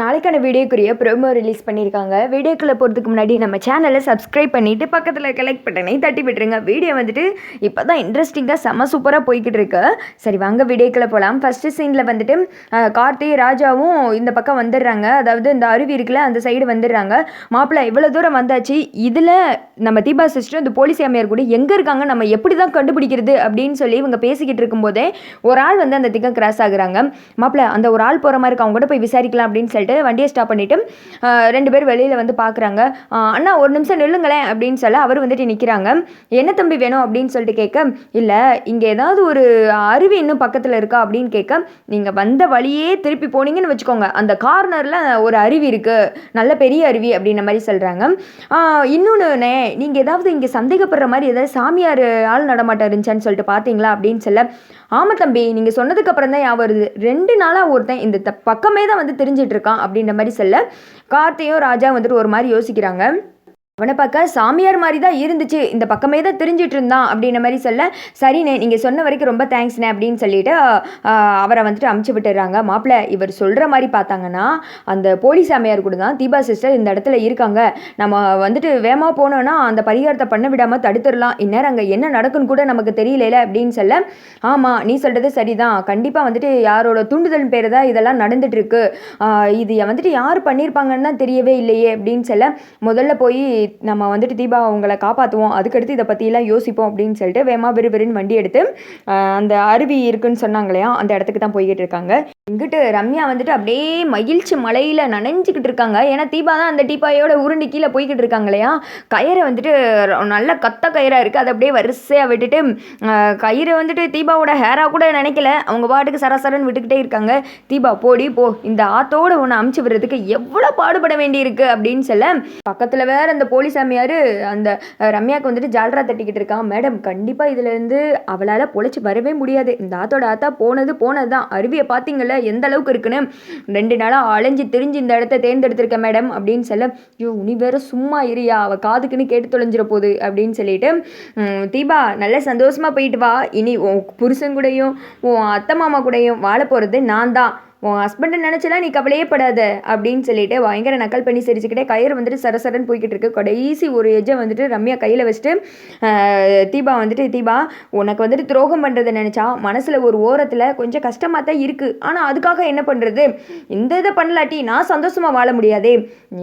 நாளைக்கான வீடியோக்குரிய promo release பண்ணியிருக்காங்க. வீடியோக்குள்ளே போகிறதுக்கு முன்னாடி நம்ம சேனலை சப்ஸ்கிரைப் பண்ணிவிட்டு பக்கத்தில் கலெக்ட் பட்டனை தட்டி விட்டுருங்க. வீடியோ வந்துட்டு இப்போ தான் இன்ட்ரெஸ்டிங்காக செம்ம சூப்பராக போய்கிட்டு இருக்கு. சரி வாங்க வீடியோக்குள்ளே போகலாம் ஃபஸ்ட்டு சீனில் வந்துட்டு கார்த்தி ராஜாவும் இந்த பக்கம் வந்துடுறாங்க. அதாவது இந்த அருவி இருக்குல்ல அந்த சைடு வந்துடுறாங்க. மாப்பிள்ளை இவ்வளோ தூரம் வந்தாச்சு. இதில் நம்ம தீபா சிஸ்டர் இந்த போலீஸ் அம்மையார் கூட எங்கே இருக்காங்க? நம்ம எப்படி தான் கண்டுபிடிக்கிறது அப்படின்னு சொல்லி இவங்க பேசிக்கிட்டு இருக்கும்போதே ஒரு ஆள் வந்து அந்த திக்கம் கிராஸ் ஆகுறாங்க. மாப்பிள்ளை அந்த ஒரு ஆள் போகிற மாதிரி இருக்கு. அவங்க கூட போய் விசாரிக்கலாம் அப்படின்னு சொல்லி சொல்லிட்டு வண்டியை ஸ்டாப் பண்ணிவிட்டு ரெண்டு பேர் வெளியில் வந்து பார்க்குறாங்க அண்ணா ஒரு நிமிஷம் நில்லுங்களேன் அப்படின்னு சொல்ல அவர் வந்துட்டு நிற்கிறாங்க என்ன தம்பி வேணும்? அப்படின்னு சொல்லிட்டு கேட்க இல்லை இங்கே ஏதாவது ஒரு அருவி இன்னும் பக்கத்தில் இருக்கா? அப்படின்னு கேட்க நீங்கள் வந்த வழியே திருப்பி போனீங்கன்னு வச்சுக்கோங்க. அந்த கார்னரில் ஒரு அருவி இருக்குது நல்ல பெரிய அருவி அப்படின்ற மாதிரி சொல்கிறாங்க இன்னொன்று நீங்கள் ஏதாவது இங்கே சந்தேகப்படுற மாதிரி ஏதாவது சாமியார் ஆள் நடமாட்டம் இருந்துச்சான்னு சொல்லிட்டு பார்த்தீங்களா அப்படின்னு சொல்ல ஆமாம் தம்பி நீங்கள் சொன்னதுக்கு அப்புறம் தான் ஞாபகம் வருது. ரெண்டு நாளாக ஒருத்தன் இந்த த- பக்கமே தான் வந்து தெரிஞ்சிட்ருக்கான் அப்படின்ற மாதிரி சொல்ல. கார்த்தையும் ராஜா வந்துட்டு ஒரு மாதிரி யோசிக்கிறாங்க. அவனை பார்க்க சாமியார் மாதிரி தான் இருந்துச்சு. இந்த பக்கமே தான் தெரிஞ்சிட்டு இருந்தான் அப்படின்ற மாதிரி சொல்ல சரிண்ணே நீங்கள் சொன்ன வரைக்கும் ரொம்ப தேங்க்ஸ்ண்ணே அப்படின்னு சொல்லிட்டு அவரை வந்துட்டு அமுச்சு விட்டுறாங்க. மாப்பிள்ளை இவர் சொல்கிற மாதிரி பார்த்தாங்கன்னா அந்த போலீஸ் சாமியார் கூட தான் தீபா சிஸ்டர் இந்த இடத்துல இருக்காங்க. நம்ம வந்துட்டு வேமா போனோன்னா அந்த பரிகாரத்தை பண்ண விடாமல் தடுத்துடலாம். இந்நேரம் அங்கே என்ன நடக்குன்னு கூட நமக்கு தெரியல அப்படின்னு சொல்ல ஆமாம் நீ சொல்கிறது சரிதான். கண்டிப்பாக வந்துட்டு யாரோட தூண்டுதல் பேர் தான் இதெல்லாம் நடந்துட்டு இருக்கு. இது வந்துட்டு யார் பண்ணியிருப்பாங்கன்னு தான் தெரியவே இல்லையே அப்படின்னு சொல்ல முதல்ல போய் நம்ம வந்துட்டு தீபா அவங்கள காப்பாற்றுவோம் அதுக்கடுத்து இதை பற்றியெல்லாம் யோசிப்போம் அப்படின்னு சொல்லிட்டு வேமா விறுவிறுன்னு வண்டி எடுத்து அந்த அருவி இருக்குன்னு சொன்னாங்க இல்லையா? அந்த இடத்துக்கு தான் போய்கிட்டு இருக்காங்க. இங்கிட்டு ரம்யா வந்துட்டு அப்படியே மகிழ்ச்சி மலையில் நனைஞ்சிக்கிட்டு இருக்காங்க. ஏன்னா தீபா தான் அந்த டீபாயோட உருண்டு கீழே போய்கிட்டு இருக்காங்க இல்லையா? கயிறை வந்துட்டு நல்ல கத்த கயிறாக இருக்குது அதை அப்படியே வரிசையாக விட்டுட்டு கயிறை கயிறு வந்துட்டு தீபாவோட ஹேராக கூட நினைக்கல. அவங்க பாட்டுக்கு சரசரன்னு விட்டுக்கிட்டே இருக்காங்க. தீபா போடி போ. இந்த ஆத்தோடு உன்னை அமுச்சு விடுறதுக்கு எவ்வளோ பாடுபட வேண்டியிருக்கு அப்படின்னு சொல்ல பக்கத்தில் வேற அந்த போலீஸ் சாமியார் அந்த ரம்யாவுக்கு வந்துட்டு ஜால்ரா தட்டிக்கிட்டு இருக்கான் மேடம் கண்டிப்பாக இதுலேருந்து அவளால் பொழைச்சி வரவே முடியாது. இந்த ஆத்தோட ஆத்தா போனது போனது தான் அருவியை பார்த்தீங்கல்ல எந்த அளவுக்கு இருக்குன்னு? ரெண்டு நாளாக அலைஞ்சு திரிஞ்சு இந்த இடத்த தேர்ந்தெடுத்திருக்க மேடம் அப்படின்னு சொல்ல ஐயோ நீ வேற சும்மா இரியா அவள் காதுக்குன்னு கேட்டு தொலைஞ்சிட போகுது அப்படின்னு சொல்லிட்டு தீபா நல்ல சந்தோஷமாக போயிட்டு வா. இனி உன் புருஷன் கூடயும் உன் அத்தை மாமா கூடயும் வாழ போகிறது நான் தான் உன் ஹஸ்பண்டை நினச்சலாம் நீ கவலையே படாத அப்படின்னு சொல்லிட்டு பயங்கர நக்கல் பண்ணி சிரிச்சுக்கிட்டே கயிறு வந்துட்டு சரசரன்னு போய்கிட்டு இருக்கு. கடைசி ஒரு எஜ்ஜை வந்துட்டு ரம்யா கையில் வச்சுட்டு தீபா வந்துட்டு தீபா உனக்கு வந்துட்டு துரோகம் பண்ணுறதை நினச்சா மனசில் ஒரு ஓரத்தில் கொஞ்சம் கஷ்டமாக தான் இருக்குது ஆனால் அதுக்காக என்ன பண்ணுறது இந்த இதை பண்ணலாட்டி நான் சந்தோஷமாக வாழ முடியாதே.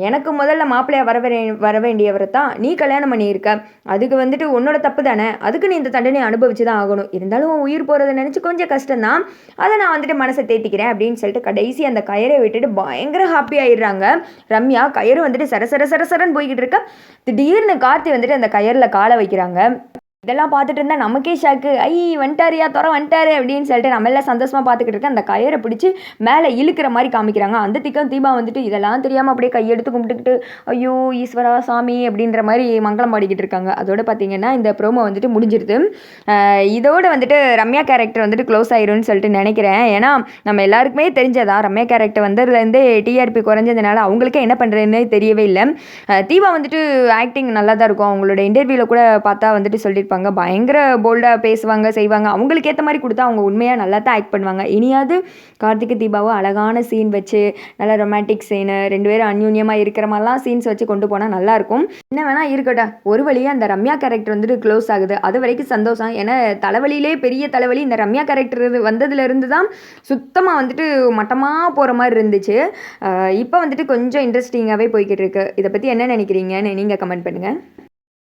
எனக்கு முதல்ல மாப்பிள்ளையாக வர வர வேண்டியவரை தான் நீ கல்யாணம் பண்ணியிருக்க. அதுக்கு வந்துட்டு உன்னோட தப்பு தானே. அதுக்கு நீ இந்த தண்டனையை அனுபவிச்சு தான் ஆகணும். இருந்தாலும் உயிர் போகிறத நினச்சி கொஞ்சம் கஷ்டம்தான். அதை நான் வந்துட்டு மனசை தேத்திக்கிறேன் அப்படின்னு சொல்லிட்டு கடைசி அந்த கயிறை விட்டுட்டு பயங்கர ஹாப்பி ஆயிடுறாங்க. ரம்யா கயிறு வந்துட்டு சர சர சர சரன்னு போய்கிட்டு இருக்க. திடீர்னு கார்த்தி வந்துட்டு அந்த கயிறில் காலை வைக்கிறாங்க. இதெல்லாம் பார்த்துட்டு இருந்தா நமக்கே ஷாக்கு ஐ வந்துட்டாரியா துற வந்துட்டாரு அப்படின்னு சொல்லிட்டு நம்ம எல்லாம் சந்தோஷமா பார்த்துக்கிட்டு இருக்க அந்த கயிறை பிடிச்சி மேலே இழுக்கிற மாதிரி காமிக்கிறாங்க. அந்த திக்கம் தீபா வந்துட்டு இதெல்லாம் தெரியாமல் அப்படியே கையெடுத்து கும்பிட்டுக்கிட்டு ஐயோ ஈஸ்வரா சாமி அப்படின்ற மாதிரி மங்களம் பாடிக்கிட்டு இருக்காங்க. அதோட பார்த்தீங்கன்னா இந்த ப்ரோமோ வந்துட்டு முடிஞ்சிருது. இதோடு இதோட வந்துட்டு ரம்யா கேரக்டர் வந்துட்டு க்ளோஸ் ஆயிரும்னு சொல்லிட்டு நினைக்கிறேன். ஏன்னா நம்ம எல்லாருக்குமே தெரிஞ்சதா ரம்யா கேரக்டர் வந்ததுலேருந்தே டிஆர்பி குறைஞ்சதுனால அவங்களுக்கே என்ன பண்ணுறதுன்னு தெரியவே இல்லை. தீபா வந்துட்டு ஆக்டிங் நல்லா தான் இருக்கும். அவங்களோட இன்டர்வியூவில் கூட பார்த்தா வந்துட்டு சொல்லியிருப்பாங்க பயங்கர போல்டாக பேசுவாங்க செய்வாங்க. அவங்களுக்கு ஏற்ற மாதிரி கொடுத்தா அவங்க உண்மையாக நல்லா தான் ஆக்ட் பண்ணுவாங்க. இனியாவது கார்த்திக் தீபாவை அழகான சீன் வச்சு நல்லா ரொமான்டிக் சீனு ரெண்டு பேரும் அந்யூன்யமாக இருக்கிற மாதிரிலாம் சீன்ஸ் வச்சு கொண்டு போனால் நல்லாயிருக்கும். என்ன வேணால் இருக்கட்டும். ஒரு வழியாக அந்த ரம்யா கேரக்டர் வந்துட்டு க்ளோஸ் ஆகுது. அது வரைக்கும் சந்தோஷம். ஏன்னா தலைவலியிலே பெரிய தலைவலி இந்த ரம்யா கேரக்டர் வந்ததுலேருந்து தான் சுத்தமாக வந்துட்டு மட்டமாக போகிற மாதிரி இருந்துச்சு. இப்போ வந்துட்டு கொஞ்சம் இன்ட்ரெஸ்டிங்காகவே போய்கிட்டு இருக்கு. இதை பற்றி என்ன நினைக்கிறீங்கன்னு நீங்கள் கமெண்ட் பண்ணுங்கள்